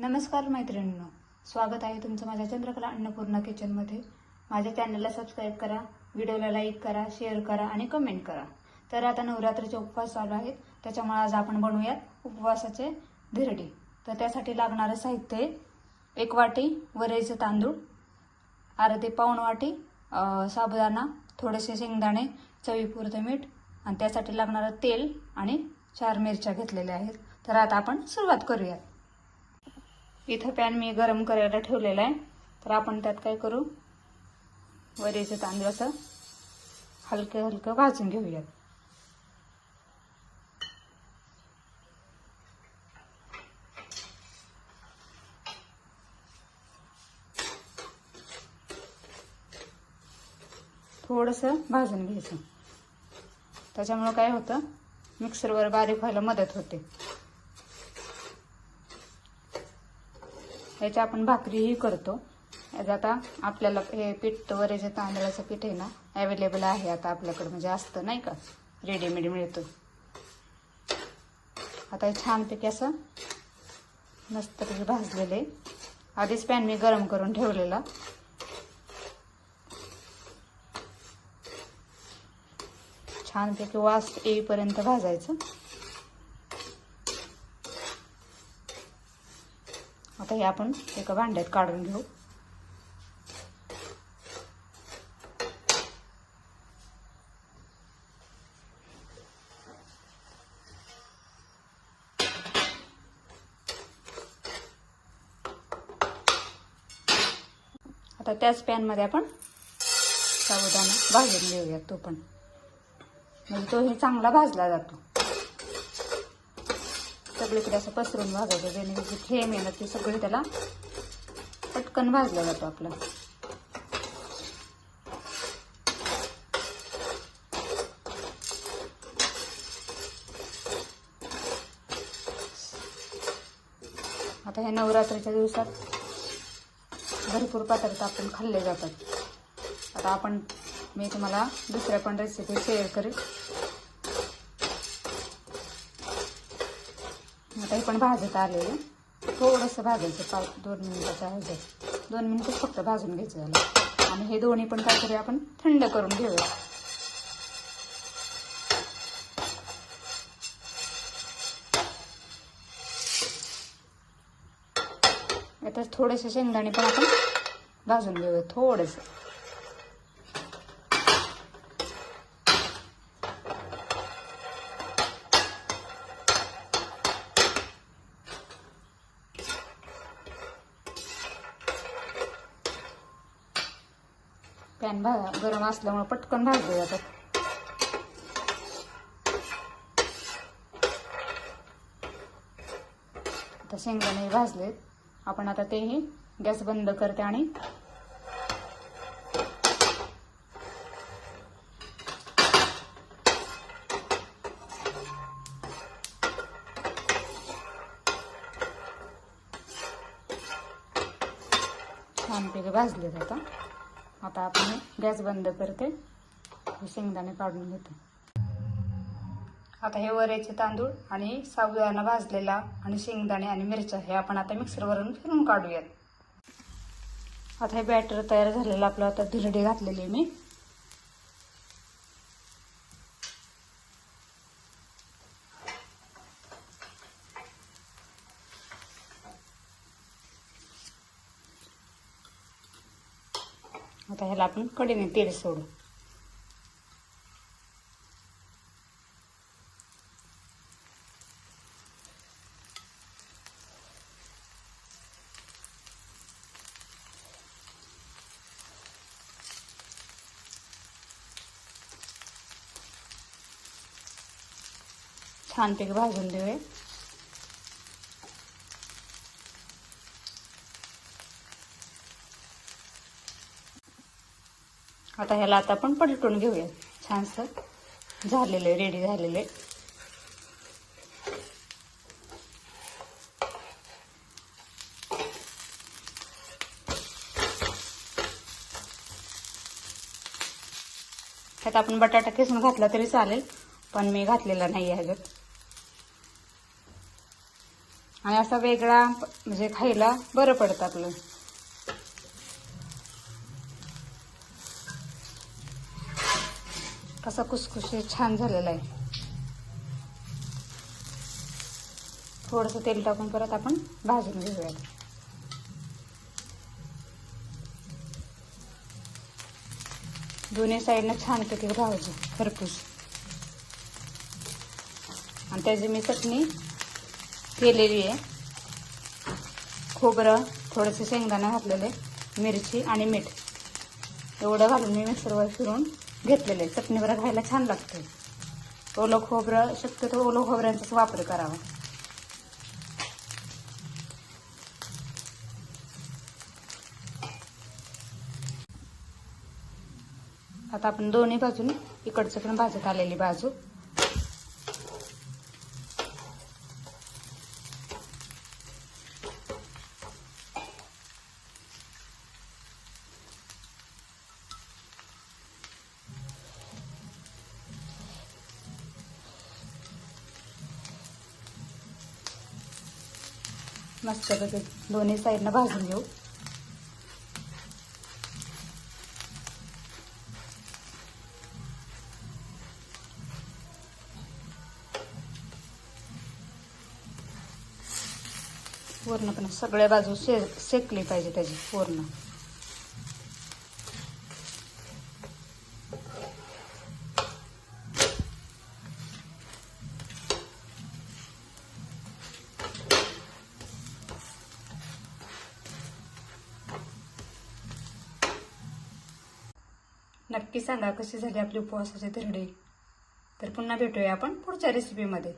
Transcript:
नमस्कार मैत्रिणींनो. स्वागत आहे तुमचं माझ्या चंद्रकला अन्नपूर्णा किचनमध्ये माझ्या चॅनलला सबस्क्राईब करा व्हिडिओला लाईक करा शेअर करा आणि कमेंट करा. तर आता नवरात्रीचे उपवास चालू आहेत. त्याच्यामुळे आज आपण बनवूयात उपवासाचे धिरडे. तर त्यासाठी लागणारं साहित्य आहे एक वाटी वरेचे तांदूळ अर्धे पाऊण वाटी साबुदाणा थोडेसे शेंगदाणे चवीपुरतं मीठ आणि त्यासाठी लागणारं तेल आणि चार मिरच्या घेतलेल्या आहेत. तर आता आपण सुरुवात करूयात. इथं पॅन मी गरम करायला ठेवलेला आहे. तर आपण त्यात काय करू? वरीचं तांदूळ असं हलकं हलकं भाजून घेऊयात. थोडंसं भाजून घ्यायचं. त्याच्यामुळं काय होतं? मिक्सरवर बारीक व्हायला मदत होते. याची आपण भाकरीही करतो. याचं आता आपल्याला हे पीठ वरेचे तांदळाचं पीठ आहे ना अवेलेबल आहे आता आपल्याकडे. म्हणजे असतं नाही का? रेडीमेड मिळतो. आता हे छानपैकी असं मस्तपैकी भाजलेले आधीच पॅन मी गरम करून ठेवलेला. छानपैकी वास येईपर्यंत भाजायचं. आता हे आपण एका भांड्यात काढून घेऊ. आता त्याच पॅनमध्ये आपण साबुदाणा भाजून घेऊयात तो पण. म्हणजे तोही चांगला भाजला जातो. सगळीकडे असं पसरून भाजायचं जेणेकरून फ्लेम आहे ना ती सगळी त्याला पटकन भाजला जातो आपला. आता हे नवरात्रीच्या दिवसात भरपूर पदार्थ आपण खाल्ले जातात. आता आपण मी तुम्हाला दुसऱ्या पण रेसिपी शेअर करेन. आता हे पण भाजत आलेलं. थोडंसं भाजायचं पाव दोन मिनिटाच्या ह्याच्यात. दोन मिनिटच फक्त भाजून घ्यायचं झालं. आणि हे दोन्ही पण काहीतरी आपण थंड करून घेऊया. आता थोडेसे शेंगदाणे पण आपण भाजून घेऊया थोडंसं. पॅन भा गरम असल्यामुळे पटकन भाजले जातात आता शेंगदाणे भाजलेत. आपण आता तेही गॅस बंद करते आणि छानपैकी भाजलेत आता. आता आपण गॅस बंद करते. हे शेंगदाणे काढून घेते. आता हे वऱ्याचे तांदूळ आणि साबुदाणा भाजलेला आणि शेंगदाणे आणि मिरच्या हे आपण आता मिक्सरवरून फिरून काढूयात. आता हे बॅटर तयार झालेलं आपलं आता धिरडी घातलेली मी. आता ह्याला आपण कडेने तेल सोडू. छानपैकी भाजून देऊया. आता ह्याला आता आपण पलटून घेऊया. छानसं झालेले रेडी झालेले. त्यात आपण बटाटा किसून घातला तरी चालेल पण मी घातलेला नाही आहे ह्याच्यात आणि असा वेगळा म्हणजे खायला बरं पडतं आपलं. कसा कुसकुशी छान झालेला आहे. थोडंसं तेल टाकून परत आपण भाजून घेऊयात. दोन्ही साईडनं छानपैकी भाजू खरपूस आणि त्याची मी चटणी केलेली आहे. खोबरं थोडेसे शेंगदाणा घातलेले मिरची आणि मीठ. एवढं घालून मी मिक्सरवर फिरून घेतलेले चटणीवर खायला छान लागते ओलं खोबरं शक्यतो ओलं खोबऱ्यांचाच वापर करावा. आता आपण दोन्ही बाजूने इकडचं पण भाजत आलेली बाजू. मस्तपैकी दोन्ही साईडनं भाजून घेऊ. वर्ण पण सगळ्या बाजू शे शेकली पाहिजे त्याची वर्ण नक्की सांगा कशी झाली आपली उपवासाची धिरडे तर पुन्हा भेटूया आपण पुढच्या रेसिपीमध्ये